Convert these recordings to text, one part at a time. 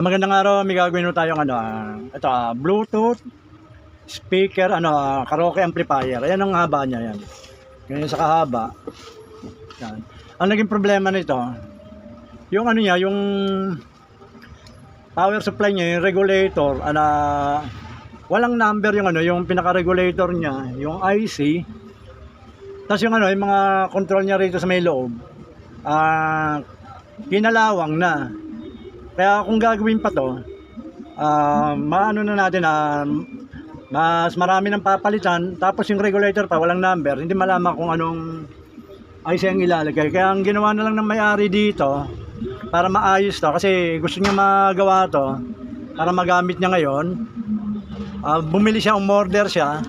Magandang araw, may gagawin mo tayong ano, ah, ito, ah, Bluetooth, speaker, ano, ah, karaoke amplifier. Ayan ang haba niya yan. Ganyan sa kahaba. Yan. Ang naging problema nito, yung ano niya, yung power supply niya, yung regulator, ana, walang number yung ano, yung pinaka-regulator niya, yung IC. Tapos yung ano, yung mga control niya rito sa may loob, ah, kinalawang na. Kaya kung gagawin pa to, ah maano na natin na mas marami ng papalitan, tapos yung regulator pa, walang number, hindi malaman kung anong IC ang ilalagay. Kaya ang ginawa na lang ng may-ari dito, para maayos to, kasi gusto niya magawa to, para magamit niya ngayon, ah, bumili siya, umorder siya,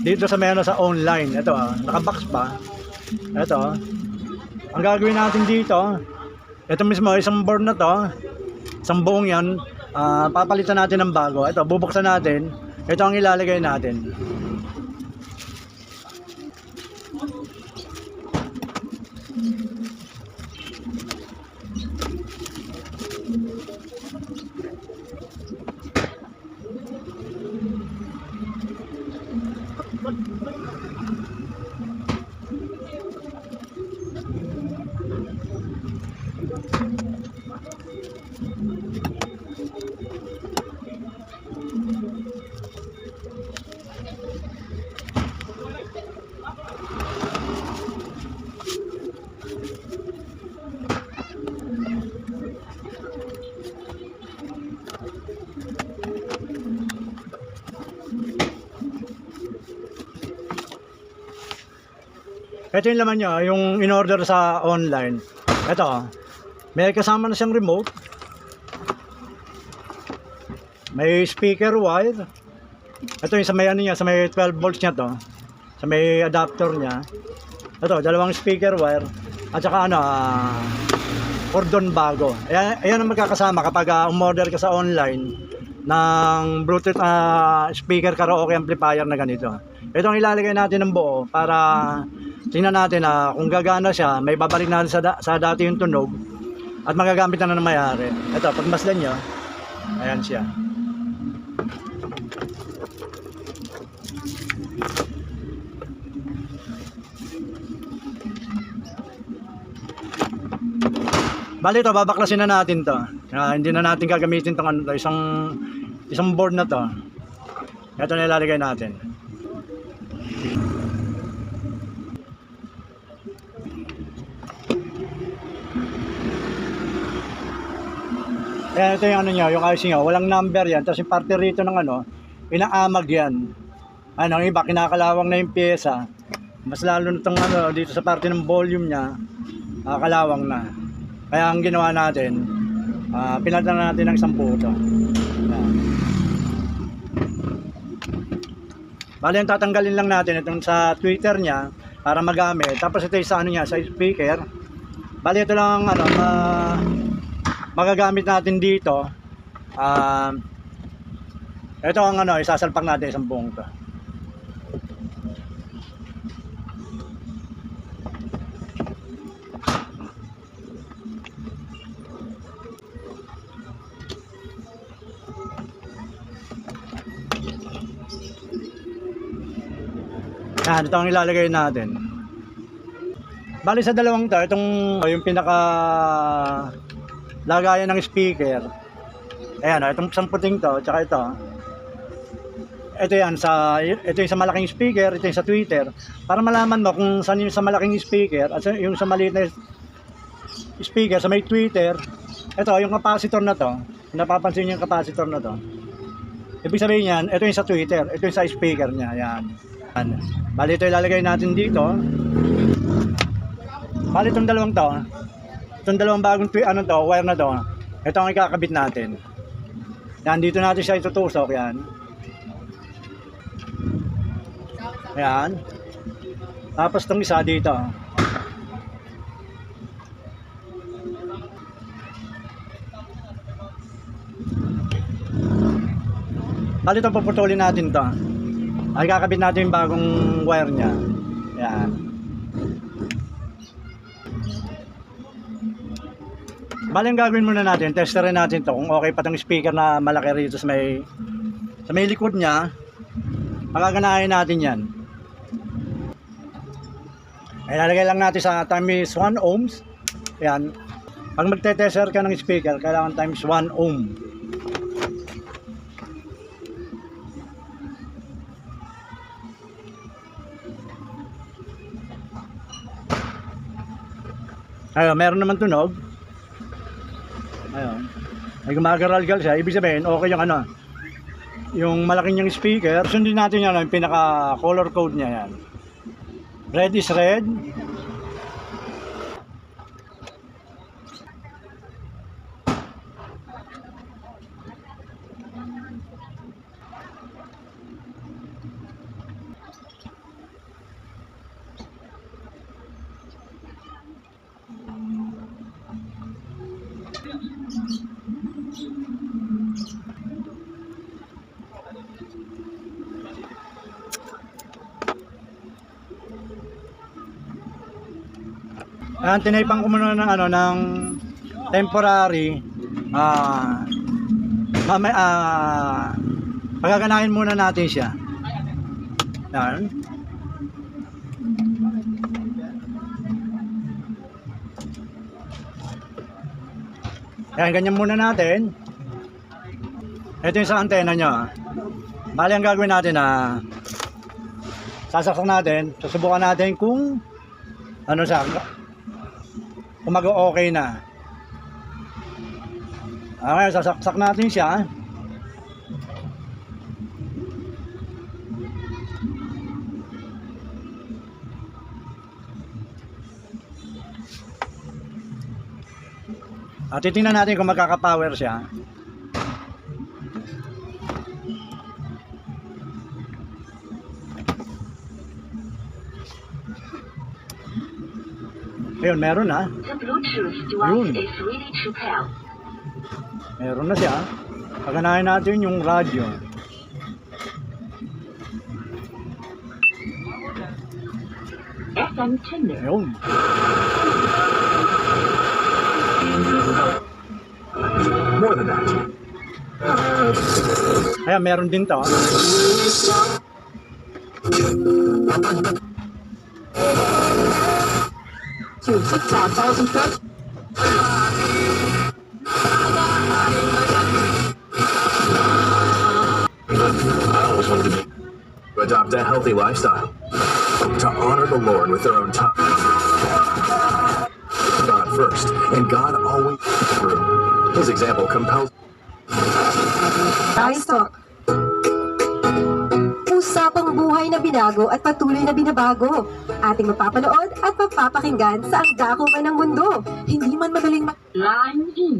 dito sa may ano, sa online. Ito ah, nakabox pa. Ito ah. Ang gagawin natin dito, ito mismo, isang board na to, isang buong yan, ah, papalitan natin ng bago. Ito, bubuksan natin. Ito ang ilalagay natin. Ito yung laman niya, yung in-order sa online. Ito, may kasama na siyang remote. May speaker wire. Ito yung sa may ano niya, sa may 12 volts niya to. Sa may adapter niya. Ito, dalawang speaker wire. At saka ano, cordon bago. Ayan, ayan ang magkakasama kapag ah, umorder ka sa online ng Bluetooth ah, speaker karaoke amplifier na ganito. Ito ang ilalagay natin ng buo para tingnan natin na kung gagana siya, may babalik natin sa, da- sa dati yung tunog at magagamit na ng may-ari. Ito, pag masdan nyo, ayan siya. Bali ito, babaklasin na natin to. Ah, hindi na natin gagamitin tong ano to, isang isang board na to. Ito na ilalagay natin. Ayan, ito yung ano niya, yung IC niya, walang number yan. Tapos yung parte rito ng ano, inaamag yan. Ano, yung iba, kinakalawang na yung pyesa. Mas lalo na itong ano, dito sa parte ng volume niya, ah, kalawang na. Kaya ang ginawa natin, uh, pinalitan na natin ng isang puto. Ayan. Bali, yung tatanggalin lang natin itong sa Twitter niya para magamit. Tapos ito yung sa ano niya, sa speaker. Bali, ito lang ano, ma- magagamit natin dito. Um, ito ang ano, isasalpak natin isang buong to. Yan, ito ang ilalagay natin. Bali sa dalawang to, itong yung pinaka lagayan ng speaker. Ayan, oh, itong isang puting to, tsaka ito. Ito yan, sa, ito yung sa malaking speaker, ito yung sa Twitter. Para malaman mo kung saan yung sa malaking speaker at yung sa maliit na speaker, sa may Twitter. Ito, yung capacitor na to. Napapansin yung capacitor na to. Ibig sabihin yan, ito yung sa Twitter, ito yung sa speaker niya. Yan. Yan. Bali ito ilalagay natin dito. Bali itong dalawang to. Itong dalawang bagong ano to, wire na to. Ito ang ikakabit natin. Yan, dito natin siya itutusok yan. Yan. Tapos itong isa dito. Bali ito puputulin natin to. Ay kakabit natin yung bagong wire niya. Yan. Ang gagawin muna natin, testerin natin to kung okay pa tong speaker na malaki rito sa may sa may likod niya. Pagaganahin natin yan. Ay lalagay lang natin sa times 1 ohms. Yan. Pag magte-tester ka ng speaker, kailangan times 1 ohm. Ayun, meron naman tunog. Ayun. May gumagaralgal siya. Ibig sabihin, okay yung ano. Yung malaking niyang speaker. Sundin natin yan, yung pinaka color code niya yan. Red is red. Ayan, tinaypan ko muna ng ano ng temporary ah mamay ah pagaganahin muna natin siya. Yan. Yan, ganyan muna natin. Ito yung sa antena niya. Bali ang gagawin natin na sasaksak natin, susubukan natin kung ano sa kung mag-okay na. Okay, sasaksak natin siya. At titingnan natin kung magkaka-power siya. Ayun, meron na. Yun. Meron na siya. Paganahin natin yung radyo. FM tuner. Ayun. More than that. Ayan, meron din to. I always wanted to to adopt a healthy lifestyle, to honor the Lord with their own time. God first, and God always through. His example compels. Livestock. Usapang buhay na binago at patuloy na binabago. Ating mapapanood at mapapakinggan sa ang dako man ng mundo. Hindi man madaling ma- Line in.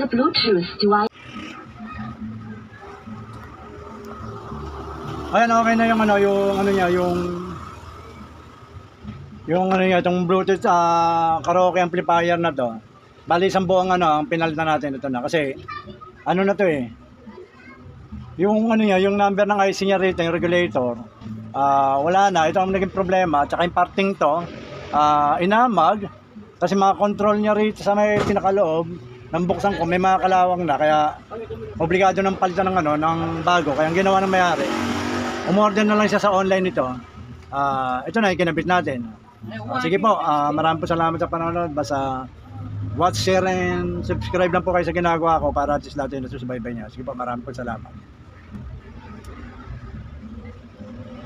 The Bluetooth device Ayan, okay na yung ano, yung ano niya, yung yung ano niya, itong Bluetooth ah, karaoke amplifier na to. Bali, isang buong ano, ang pinalitan natin ito na. Kasi, ano na to eh. Yung ano niya, yung number ng IC niya rito, yung regulator, ah, wala na. Ito ang naging problema. Tsaka yung parting to, ah, inamag. Kasi mga control niya rito sa may pinakaloob, nang buksan ko, may mga kalawang na. Kaya, obligado ng palitan ng ano, ng bago. Kaya ang ginawa ng mayari, umorder na lang siya sa online nito. Ah, ito na yung kinabit natin. Ah, sige po, ah, maraming po salamat sa panonood. Basta watch, share, and subscribe lang po kayo sa ginagawa ko para at least lahat yung nasusubaybay niya. Sige po, maraming po salamat.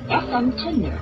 FM tuner.